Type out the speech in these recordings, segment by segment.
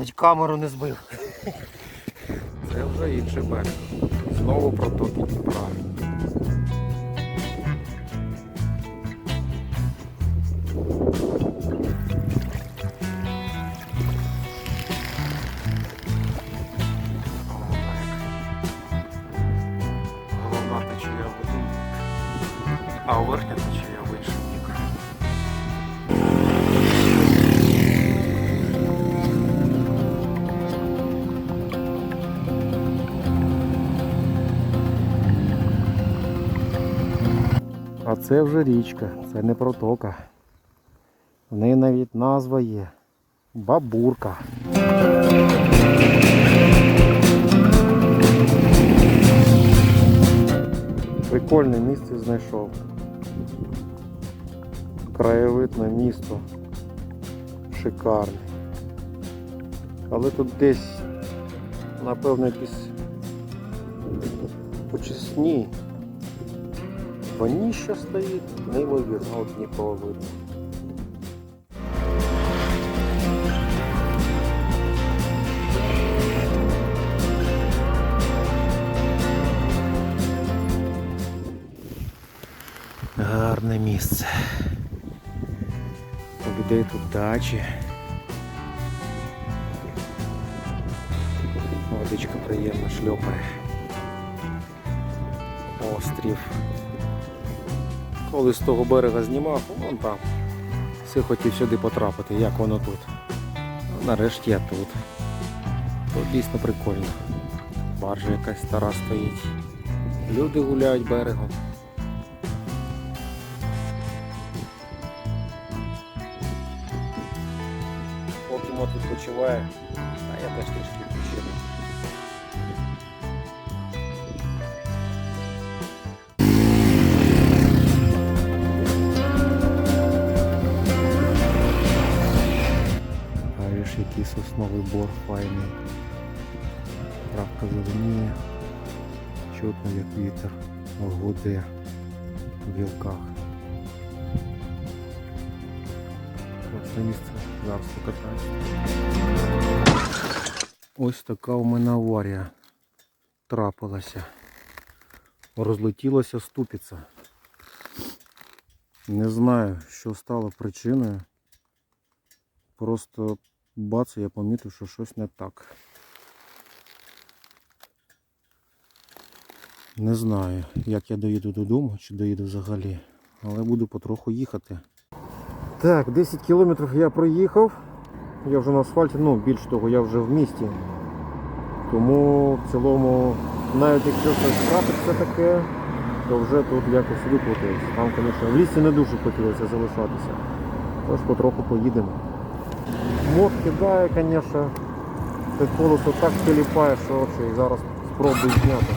Ледь камеру не збив. Це вже інше берег. Знову протоки Дніпра. А це вже річка, це не протока. В неї навіть назва є. Бабурка. Прикольне місце знайшов. Краєвид на місто. Шикарний. Але тут десь, напевно, якісь почесні Воніще стоїть, неймовірно, от Дніпро видно. Гарне місце. У людей тут дачі. Водичка приємно шльопає. Острів. Коли з того берега знімав, вон там. Все хотів сюди потрапити, як воно тут. Нарешті я тут. Тут дійсно прикольно. Баржа якась стара стоїть. Люди гуляють берегом. Поки мот відпочиває, а я теж трішки відпочину. Говориш, який сосновий бор файний. Травка зеленіє. Чутно як вітер гуде в гілках. Класне місце, зараз покатаюся. Ось така у мене аварія трапилася. Розлетілася ступиця. Не знаю, що стало причиною. Просто бац, я помітив, що щось не так. Не знаю, як я доїду додому, чи доїду взагалі, але буду потроху їхати. Так, 10 кілометрів я проїхав. Я вже на асфальті, ну більш того, я вже в місті. Тому в цілому, навіть якщо щось трапиться таке, то вже тут якось викрутилось. Там, звісно, в лісі не дуже хотілося залишатися. Тож потроху поїдемо. Мод кидає, звісно. Це колесо так теліпає, що це і зараз спробую зняти.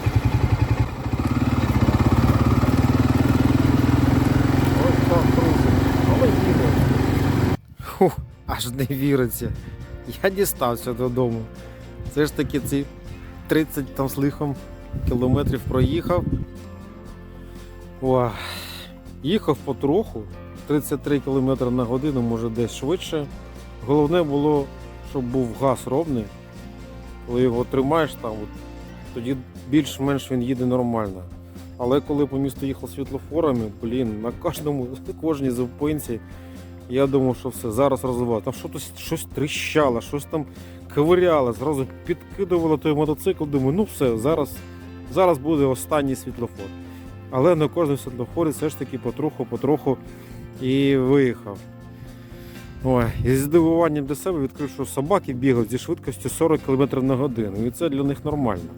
Ось так, друзі. Але їде. Фух, аж не віриться. Я дістався додому. Це ж таки ці 30 там з лихом кілометрів проїхав. О, їхав потроху. 33 км на годину, може десь швидше. Головне було, щоб був газ ровний. Коли його тримаєш там, от, тоді більш-менш він їде нормально. Але коли по місту їхав світлофорами, блін, на кожному, кожній зупинці, я думав, що все, зараз розвиваю. Там щось, щось тріщало, щось там ковиряло, зразу підкидувало той мотоцикл, думаю, ну все, зараз, зараз буде останній світлофор. Але на кожному світлофорі все ж таки потроху-потроху і виїхав. Ой, і з здивуванням для себе відкрив, що собаки бігають зі швидкістю 40 км на годину. І це для них нормально.